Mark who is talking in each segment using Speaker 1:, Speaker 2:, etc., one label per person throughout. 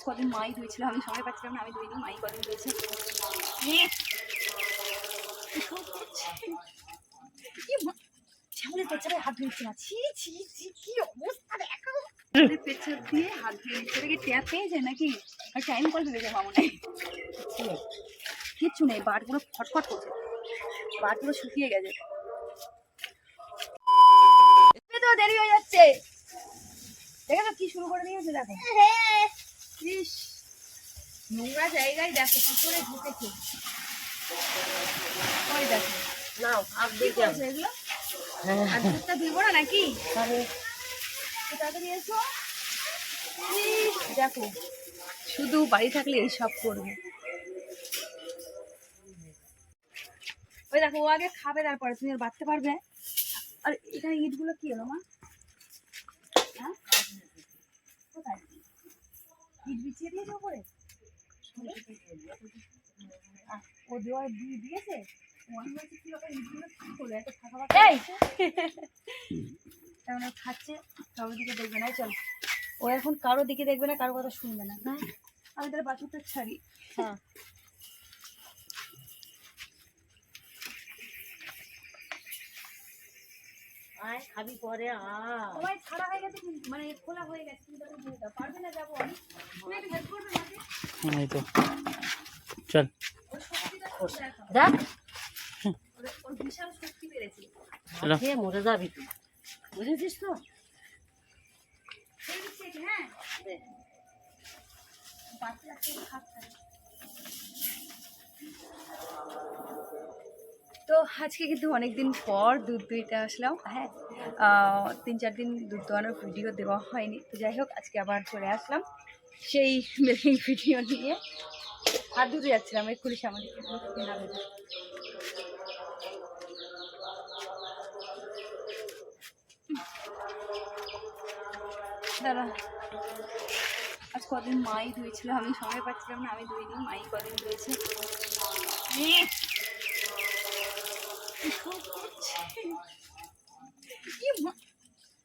Speaker 1: আজ কদিন মাই ধুয়েছিল আমি সময় পাচ্ছিলাম না আমি ধুইনি মাই কদিন ধুয়েছে। শ্যামলের পেছনে হাত ধুয়েছে না। ছি ছি ছি কি অবস্থা দেখো দিয়ে হাত ধুয়ে নিচ্ছে এটা কি ট্যাপ পেয়ে যায় নাকি? আর টাইম কল ফেলে যাব মনে হয় কিচ্ছু নেই। বাটগুলো ফটফট করছে। বাটগুলো শুকিয়ে গেছে। তো দেরি হয়ে যাচ্ছে। দেখো কি শুরু করে দিয়েছে দেখো। ইস নোংরা জায়গায় দেখো কি করে ঢুকেছে। ওই দেখো।
Speaker 2: নাও আর
Speaker 1: কি করছে এগুলো? আর দুধটা দিব না নাকি? তাড়াতাড়ি এসো। দেখো শুধু বাড়ি থাকলে এইসব করবে। ওই দেখো ও আগে খাবে তারপরে তুমি আর বাড়তে পারবে। আর এখানে ইটগুলো কি হলো মা হ্যাঁ কোথায় ইট বিছিয়ে দিয়েছে উপরে? ও দেওয়া দিয়ে দিয়েছে? খাচ্ছে কারোর দিকে দেখবে না। চল ও এখন কারোর দিকে দেখবে না কারোর কথা শুনবে না। না আমি তাহলে বাছুরটা ছাড়ি।
Speaker 2: হ্যাঁ। খাবি পরে
Speaker 1: তোমায় ছাড়া হয়ে গেছে মানে খোলা হয়ে গেছে তুমি পারবে না যাব আমি। তুমি একটু হেল্প করবে আমাকে?
Speaker 3: তো। চল।
Speaker 1: দেখো।
Speaker 2: দেখ।
Speaker 1: ওর- ওর বিশাল শক্তি বেড়েছে।
Speaker 2: খেয়ে মরে যাবি তুই। বুঝেছিস তো?
Speaker 1: হ্যাঁ? বাচ্চা বাচ্চা খাচ্ছে। তো আজকে কিন্তু অনেকদিন পর দুধ দুইটা আসলাম। হ্যাঁ তিন চার দিন দুধ দোয়ানোর ভিডিও দেওয়া হয়নি। তো যাই হোক, আজকে আবার চলে আসলাম সেই মিল্কিং ভিডিও নিয়ে। হাত ধুতে যাচ্ছিলাম, এক্ষুনি সামনে। দাঁড়া। আজ কদিন মাই ধুয়েছিল, আমি সময় পাচ্ছিলাম না, আমি ধুইনি, মাই কদিন ধুয়েছে।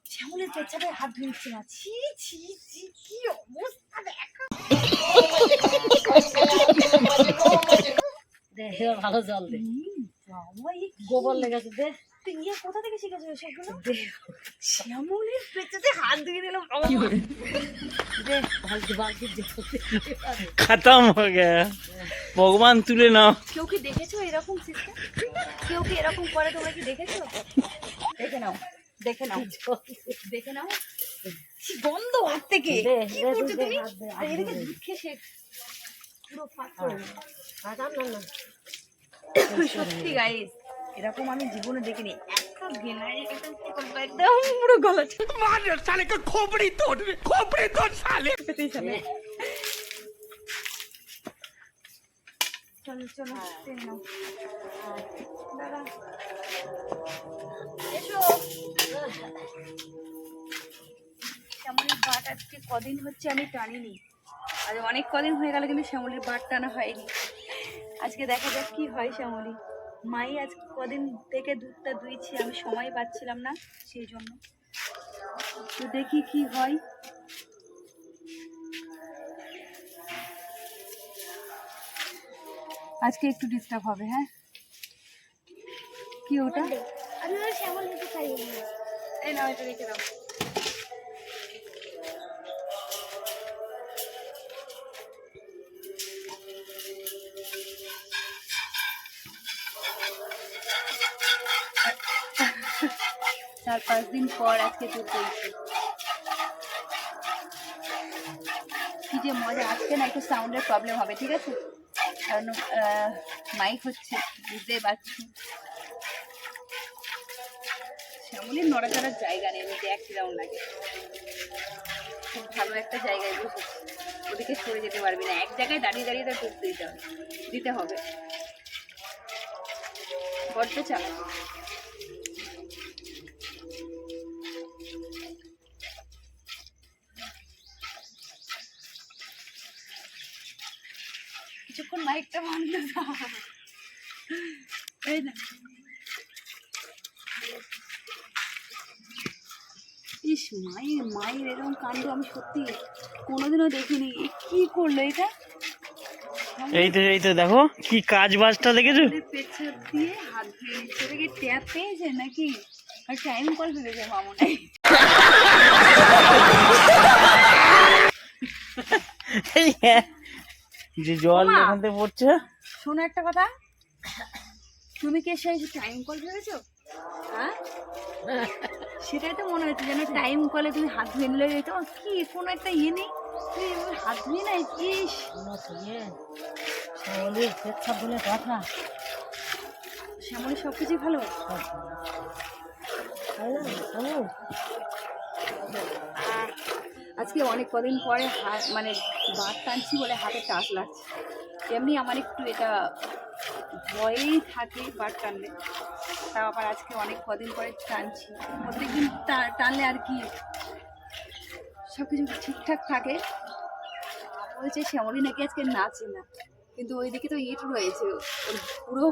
Speaker 1: শ্যামলের হাত না ছি ছি ছি কি অবস্থা দেখো
Speaker 2: ভালো জল দে? গোবর লেগেছে দে।
Speaker 1: তুই ইয়ে কোথা থেকে শিখেছো সেগুলো? শ্যামলের পেছনে হাত ধুয়ে নিলাম বাবা।
Speaker 2: দে বালতি বালতি জল দে।
Speaker 3: খতম হয়ে গেছে। ভগবান তুলে নাও।
Speaker 1: কেউ কি দেখেছ এরকম সিস্টেম কেউ কি এরকম করে? তোমরা কি দেখেছ? দেখে নাও দেখে নাও। দেখে নাও। গন্ধ হাত থেকে। কি করছ তুমি? এদিকে পুরো ফাঁক। করে
Speaker 2: না না
Speaker 1: সত্যি গাইস এরকম আমি জীবনে দেখিনি। এত একদম। খোপড়ি খোপড়ি তোড় সালে চলো চলো ট্রেন নাও। এসো। শ্যামলির বাট আজকে কদিন হচ্ছে আমি টানিনি। আজ অনেক কদিন হয়ে গেল কিন্তু শ্যামলির বাট টানা হয়নি। আজকে দেখা যাক কি হয় শ্যামলি। মাই আজ কদিন থেকে দুধটা দুইছি আমি সময় পাচ্ছিলাম না সেই জন্য। তো দেখি কি হয়। আজকে একটু ডিস্টার্ব হবে হ্যাঁ? কি ওটা?
Speaker 4: আমি শ্যামল দিতে পারি না
Speaker 1: এই নাও এটা রেখে দাও। দিন পর আজকে দুধ পেয়েছি কি যে মজা, আজকে না একটু সাউন্ডের প্রবলেম হবে, ঠিক আছে? কারণ মাইক হচ্ছে, বুঝতেই পারছ। শ্যামলির নড়াচড়ার জায়গা নেই আমি দেখ কীরকম লাগে। খুব ভালো একটা জায়গায় বসেছি ওদিকে সরে যেতে পারবি না, এক জায়গায় দাঁড়িয়ে দাঁড়িয়ে তার দুধ দিতে হবে দিতে হবে। বড্ড চাপ মাইকটা বন্ধ। এই না ইস মায়ের মায়ের এরকম কাণ্ড আমি সত্যি কোনোদিনও দেখিনি। কি করল এটা?
Speaker 3: এই তো এই তো দেখো কি কাজ বাজটা দেখেছ?
Speaker 1: আমাদের পেছন দিয়ে হাত ধুয়ে নিচ্ছে কি ট্যাপ পেয়েছে নাকি? আর টাইম কল ফেলেছে মামনে?
Speaker 3: এই হ্যাঁ, যে জল। এখান থেকে পড়ছে।
Speaker 1: শোনো একটা কথা। তুমি কি সেই টাইম কল ভেবেছো? হ্যাঁ? সেটাই তো মনে হচ্ছে যেন টাইম কলে তুমি হাত ধুয়ে নিলে তো। কি কোনো একটা ইয়ে নেই? এভাবে হাত ধুয়ে নাই? ইস!
Speaker 2: শ্যামলির পেচ্ছাপ বলে কথা
Speaker 1: শ্যামলি সব কিছুই ভালো।
Speaker 2: তাই না
Speaker 1: আজকে অনেক কদিন পরে হাত মানে বাদ টানছি বলে হাতে টাচ লাগছে। তেমনি আমার একটু এটা ভয়েই থাকে বাদ টানলে। তাও আবার আজকে অনেক কদিন পরে টানছি। প্রত্যেকদিন টানলে আর কি সব কিছু ঠিকঠাক থাকে। বলছে শ্যামলী নাকি আজকে নাচে না। কিন্তু ওইদিকে তো ইট রয়েছে পুরো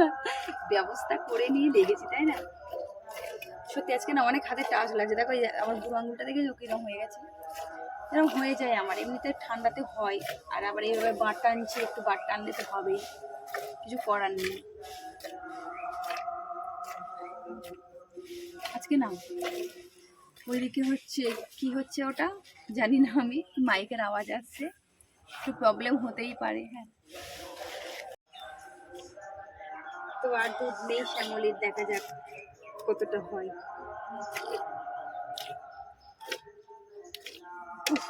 Speaker 1: ব্যবস্থা করে নিয়ে লেগেছি, তাই না? সত্যি আজকে না অনেক হাতে টাচ লাগছে। দেখো আমার বুড়ো আঙুলটা দেখে কীরকম হয়ে গেছে। এরকম হয়ে যায় আমার, এমনিতে ঠান্ডাতে হয়। আর আবার এইভাবে বাট টানছি, একটু বাট টানলে তো হবেই। কিছু করার নেই। আজকে না ওইদিকে হচ্ছে, কি হচ্ছে ওটা? জানি না আমি, মাইকের আওয়াজ আসছে। একটু প্রবলেম হতেই পারে হ্যাঁ। তো আর দুধ নেই, শ্যামলির, দেখা যাক। কতটা হয়?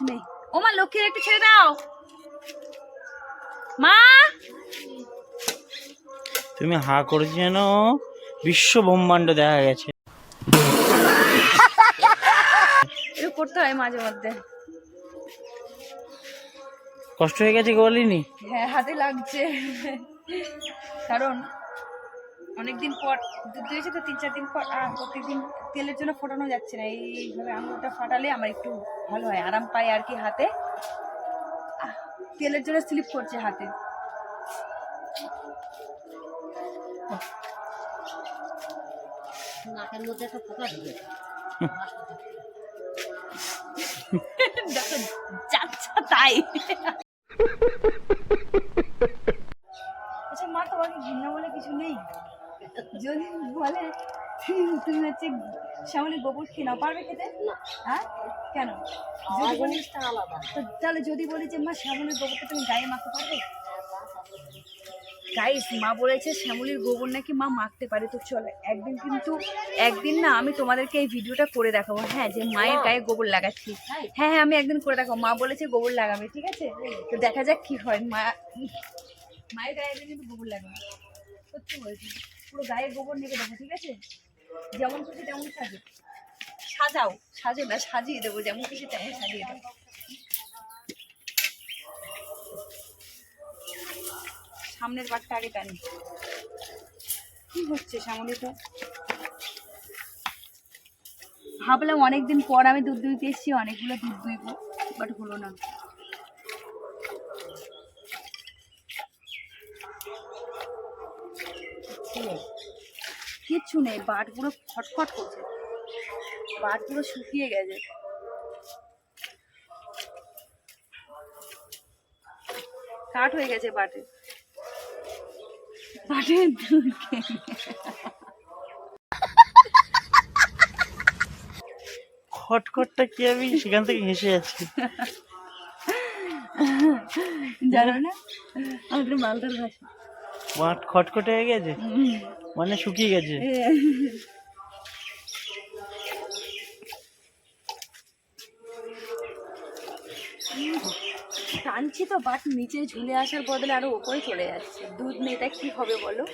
Speaker 1: নেই। ও মা লক্ষ্মীর একটু ছেড়ে দাও। মা!
Speaker 3: তুমি হা করে যেন বিশ্ব ব্রহ্মাণ্ড দেখা গেছে।
Speaker 1: করতে হয় মাঝে মধ্যে।
Speaker 3: কষ্ট হয়ে গেছে বলিনি?
Speaker 1: হ্যাঁ হাতে লাগছে। কারণ অনেকদিন পর দুধ দিয়েছে তো তিন চার দিন পর আর প্রত্যেকদিন তেলের জন্য ফোটানো যাচ্ছে না। এইভাবে আঙুলটা ফাটালে আমার একটু ভালো হয় আরাম পাই আর কি হাতে। তেলের জন্য স্লিপ করছে হাতে।
Speaker 2: নাকের মধ্যে একটা পোকা ঢুকে
Speaker 1: দেখো যাচ্ছা তাই। হচ্ছে শ্যামলি গোবর খেয়ে নাও পারবে খেতে?
Speaker 2: না।
Speaker 1: হ্যাঁ? কেন? যদি বলি তো তাহলে যদি বলি যে মা শ্যামলির গোবরটা তুমি গায়ে মাখতে পারবে? গাইস মা বলেছে শ্যামলির গোবর নাকি মা মাখতে পারে। তো চলো একদিন কিন্তু একদিন না আমি তোমাদেরকে এই ভিডিওটা করে দেখাবো। হ্যাঁ যে মায়ের গায়ে গোবর লাগাচ্ছি। হ্যাঁ হ্যাঁ আমি একদিন করে দেখাবো। মা বলেছে গোবর লাগাবে ঠিক আছে? তো দেখা যাক কি হয়। মা মায়ের গায়ে একদিন কিন্তু গোবর লাগাবে। সত্যি বলছি। পুরো গায়ে গোবর নেবে দেখো ঠিক আছে? যেমন খুশি তেমন সাজো। সাজাও, সাজো না, সাজিয়ে দেবো, যেমন খুশি তেমন সাজিয়ে দেবো। সামনের বারটা আগে টানি কি হচ্ছে সামনে তো? ভাবলাম অনেকদিন পর আমি দুধ দুইতে এসেছি, অনেকগুলো দুধ দুইব বাট হলো না।
Speaker 2: ছিল
Speaker 1: কিচ্ছু নেই বাট পুরো খটখট করছে। বাট পুরো শুকিয়ে গেছে। কাট হয়ে গেছে বাটে। বাটে
Speaker 3: খটখটটা কি আমি সেখান থেকে হেসে যাচ্ছি?
Speaker 1: জানো না? আমাদের মালদার ভাষা।
Speaker 3: মাঠ খটখটে হয়ে গেছে? মানে শুকিয়ে গেছে।
Speaker 1: টানছি তো বাট নিচে ঝুলে আসার বদলে আরও ওপরে চলে যাচ্ছে। দুধ তা কি হবে বলো?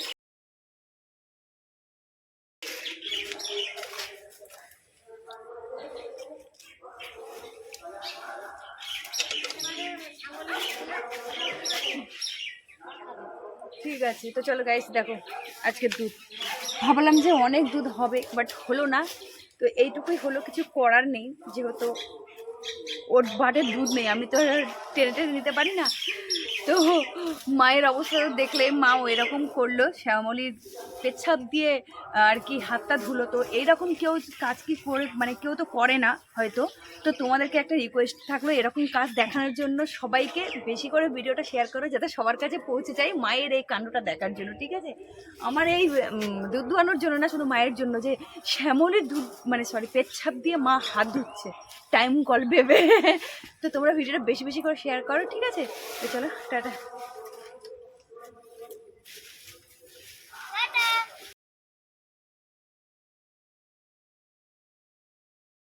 Speaker 1: ঠিক আছে, তো চলো গাইস দেখো। আজকে দুধ। ভাবলাম যে অনেক দুধ হবে বাট হলো না। তো এইটুকুই হলো, কিছু করার নেই, যেহেতু ওর বাটের দুধ নেই। আমি তো টেনে টেনে নিতে পারি না। তো মায়ের অবস্থা দেখলে মা ও এরকম করল। শ্যামলির পেচ্ছাপ দিয়ে আর কি হাতটা ধুলো। তো এইরকম কেউ কাজ কি করে মানে কেউ তো করে না হয়তো। তো তোমাদেরকে একটা রিকোয়েস্ট থাকল এরকম কাজ দেখানোর জন্য সবাইকে বেশি করে ভিডিওটা শেয়ার করো, যাতে সবার কাছে পৌঁছে যায় মায়ের এই কাণ্ডটা দেখার জন্য, ঠিক আছে? আমার এই দুধ দোয়ানোর জন্য না, শুধু মায়ের জন্য যে শ্যামলের দুধ মানে সরি পেচ্ছাপ দিয়ে মা হাত ধুচ্ছে। টাইম কল ভেবে। তো তোমরা ভিডিওটা বেশি বেশি করে শেয়ার করো, ঠিক আছে? তো চলো, টাটা।